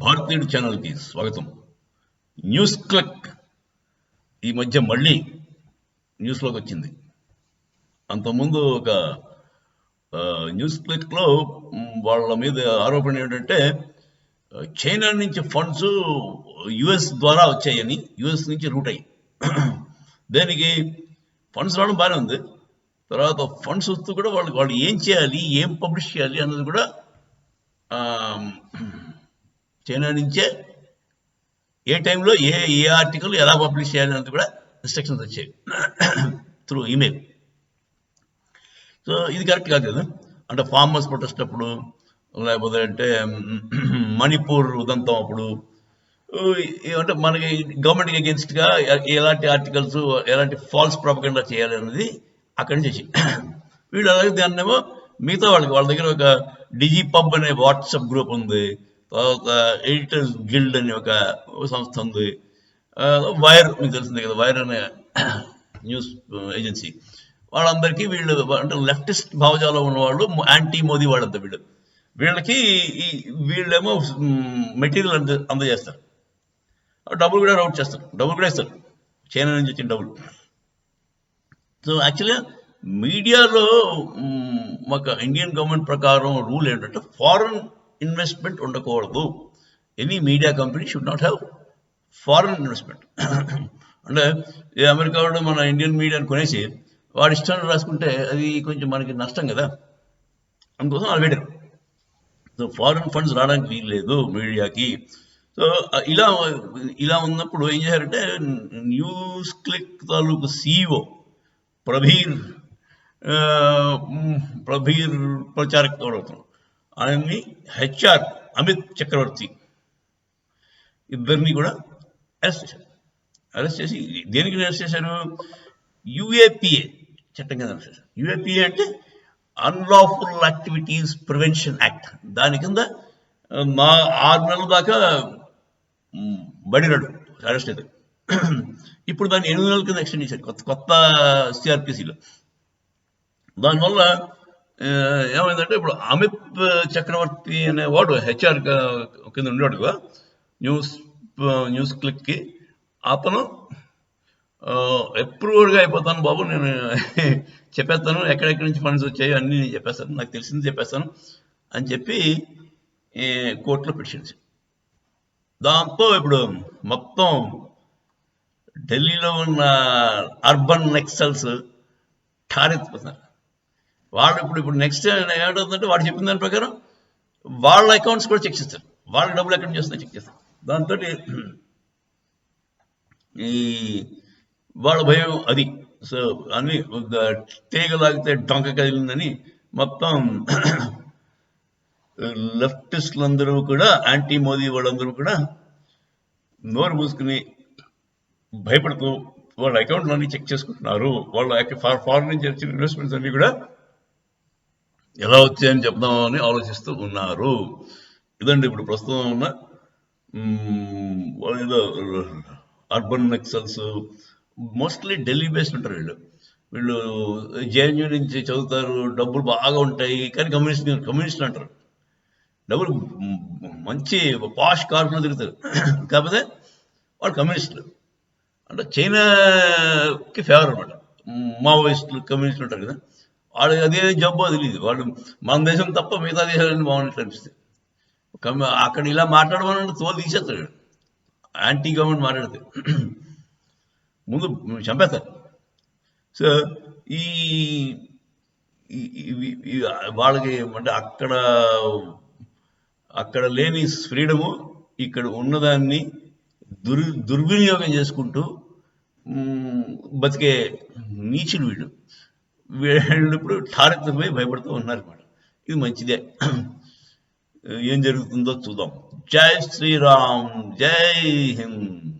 భారతీయుడు ఛానల్కి స్వాగతం. News click. ఈ మధ్య మళ్ళీ న్యూస్లోకి వచ్చింది. అంతకుముందు ఒక న్యూస్ క్లిక్లో వాళ్ళ మీద ఆరోపణ ఏంటంటే చైనా నుంచి ఫండ్స్ యుఎస్ ద్వారా వచ్చాయని యుఎస్ నుంచి రూట్ అయ్యి దేనికి? ఫండ్స్ రావడం బాగానే ఉంది. తర్వాత ఫండ్స్ వస్తూ కూడా వాళ్ళు వాళ్ళు ఏం చేయాలి ఏం పబ్లిష్ చేయాలి అన్నది కూడా చైనా నుంచే ఏ టైంలో ఏ ఏ ఆర్టికల్ ఎలా పబ్లిష్ చేయాలి అన్నది కూడా ఇన్స్ట్రక్షన్స్ వచ్చాయి. త్రూ ఈమెయిల్ సో ఇది కరెక్ట్ కాదు కదా. అంటే ఫార్మర్స్ ప్రొటెస్ట్ అప్పుడు లేకపోతే అంటే మణిపూర్ ఉదంతం అప్పుడు అంటే మనకి గవర్నమెంట్కి అగెన్స్ట్గా ఎలాంటి ఆర్టికల్స్ ఎలాంటి ఫాల్స్ ప్రాపగండా చేయాలి అనేది అక్కడి నుంచి వచ్చి వీళ్ళు అలాగే దాన్నేమో మిగతా వాళ్ళకి వాళ్ళ దగ్గర ఒక డిజి పబ్ అనే వాట్సాప్ గ్రూప్ ఉంది. తర్వాత ఎడిటర్స్ గిల్డ్ అనే ఒక సంస్థ ఉంది. వైర్ మీకు తెలిసిందే కదా వైర్ అనే న్యూస్ ఏజెన్సీ. వాళ్ళందరికీ వీళ్ళు అంటే లెఫ్టిస్ట్ భావజాలం ఉన్న వాళ్ళు యాంటీ మోదీ వాళ్ళంతా వీళ్ళు. వీళ్ళకి ఈ వీళ్ళేమో మెటీరియల్ అంద అందజేస్తారు. డబ్బులు కూడా రౌట్ చేస్తారు. డబ్బులు కూడా ఇస్తారు. చైనా నుంచి వచ్చిన డబ్బులు. సో యాక్చువల్గా మీడియాలో ఒక ఇండియన్ గవర్నమెంట్ ప్రకారం రూల్ ఏంటంటే ఫారెన్ ఇన్వెస్ట్మెంట్ ఉండకూడదు. Any media company should not have foreign investment అంటే అమెరికా వాడు మన ఇండియన్ మీడియాని కొనేసి వాడి ఇష్టాన్ని రాసుకుంటే అది కొంచెం మనకి నష్టం కదా. అందుకోసం వాళ్ళు పెట్టారు. సో ఫారెన్ ఫండ్స్ రావడానికి వీలు లేదు మీడియాకి. సో ఇలా ఇలా ఉన్నప్పుడు ఏం చేశారంటే న్యూస్ క్లిక్ తాలూకు సిఇఓ ప్రబీర్ ప్రభీర్ ప్రబీర్ ప్రచారక్ అవుతున్నాడు ఆయన్ని హెచ్ఆర్ అమిత్ చక్రవర్తి ఇద్దరిని కూడా అరెస్ట్ చేశారు. అరెస్ట్ చేసి దేనికి అరెస్ట్ చేశారు? యుఏపిఏ చట్టం కింద అరెస్ట్ చేశారు. యుఏపిఏ అంటే అన్లాఫుల్ యాక్టివిటీస్ ప్రివెన్షన్ యాక్ట్ దాని కింద మా ఆరు నెలల దాకా బడినాడు అరెస్ట్ అయితే. ఇప్పుడు దాన్ని ఎనిమిది నెలల కింద ఎక్స్టెండ్ చేశారు కొత్త కొత్త సిఆర్పిసిలో దానివల్ల ఏమైందంటే ఇప్పుడు అమిత్ చక్రవర్తి అనేవాడు హెచ్ఆర్ కింద ఉండేవాడు కదా న్యూస్ న్యూస్ క్లిక్కి అతను అప్రూవర్గా అయిపోతాను బాబు నేను చెప్పేస్తాను ఎక్కడెక్కడి నుంచి ఫండ్స్ వచ్చాయి అన్నీ నేను చెప్పేస్తాను నాకు తెలిసింది చెప్పేస్తాను అని చెప్పి కోర్టులో పిటిషన్ దాంతో ఇప్పుడు మొత్తం ఢిల్లీలో ఉన్న అర్బన్ నెక్సల్స్ ఠారెత్తిపోతున్నారు వాళ్ళు ఇప్పుడు ఇప్పుడు నెక్స్ట్ ఏమవుతుందంటే వాడు చెప్పిన దాని ప్రకారం వాళ్ళ అకౌంట్స్ కూడా చెక్ చేస్తారు. వాళ్ళ డబ్బులు ఎక్కడ చేస్తున్నాయి చెక్ చేస్తారు. దాంతో ఈ వాళ్ళ భయం అది. సో అన్ని తీగలాగితే డొంక కదిలిందని మొత్తం లెఫ్టిస్టులందరూ కూడా యాంటీ మోదీ వాళ్ళందరూ కూడా నోరు మూసుకుని భయపడుతూ వాళ్ళ అకౌంట్లు అన్ని చెక్ చేసుకుంటున్నారు. వాళ్ళ ఫారెన్ నుంచి వచ్చిన ఇన్వెస్ట్మెంట్స్ అన్ని కూడా ఎలా వచ్చాయని చెప్దామని ఆలోచిస్తూ ఉన్నారు. ఇదండి ఇప్పుడు ప్రస్తుతం ఉన్న ఏదో urban naxals mostly Delhi based ఉంటారు వీళ్ళు. వీళ్ళు జేఎన్యూ నుంచి చదువుతారు డబ్బులు బాగా ఉంటాయి కానీ కమ్యూనిస్ట్ కమ్యూనిస్టులు అంటారు. డబ్బులు మంచి పాష్ కార్పులు తిరుగుతారు. కాకపోతే వాళ్ళు కమ్యూనిస్టులు అంటే చైనాకి ఫేవర్ అనమాట మావోయిస్టులు కమ్యూనిస్టులు ఉంటారు కదా. వాళ్ళకి అదే జబ్బు తెలియదు వాళ్ళు మన దేశం తప్ప మిగతా దేశాలన్నీ బాగున్నట్లు అనిపిస్తాయి. అక్కడ ఇలా మాట్లాడమని తోలు తీసేస్తాడు. యాంటీ గవర్నమెంట్ మాట్లాడితే. ముందు చంపేస్తారు. సో ఈ వాళ్ళకి అంటే అక్కడ అక్కడ లేని ఫ్రీడము ఇక్కడ ఉన్నదాన్ని దుర్ దుర్వినియోగం చేసుకుంటూ బతికే నీచుడు వీడు వీళ్ళు ఇప్పుడు పోయి భయపడుతూ ఉన్నారన్నమాట ఇది మంచిదే. ఏం జరుగుతుందో చూద్దాం. జై శ్రీరామ్ జై హింద్.